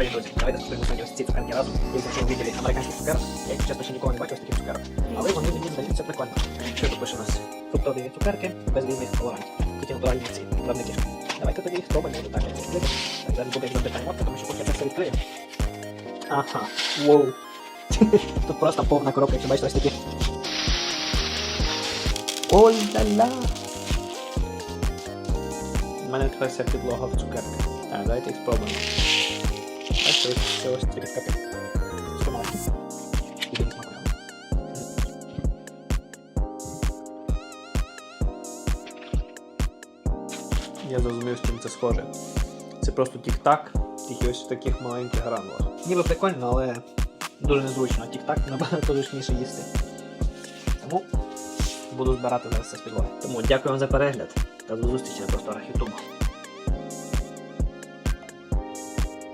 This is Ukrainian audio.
Привіт, друзі. Давайте спробуємо сьогодні ось ці цукерки разом. Я знайшов у відділі американських цукерок. Я, якщо чесно, ще ніколи не бачив ось таких цукерок. Але вони мені здаються прикольно. Що тут пише у нас? Фруктові цукерки без різних колорантів. Тільки натуральні ці виробники. Давайте тоді їх спробуємо так як відкрити. Так, зараз буде якби тайм тому що поки я це все відкрию. Ага, воу. Тут просто повна коробка, якщо бачите, ось такі. Ой ля-ля! У мене тепер вся підлога в цукерках. Так, давайте їх спробуємо. Бачите, ось це ось такі скати. Сумаки. І він смакує. Я зрозумів, з чим це схоже. Це просто тік-так, тільки ось в таких маленьких гранулах. Ніби прикольно, але дуже незручно. Тік-так набагато зручніше їсти. Тому буду збирати зараз це з. Тому дякую вам за перегляд та до зустрічі на просторах Ютубу.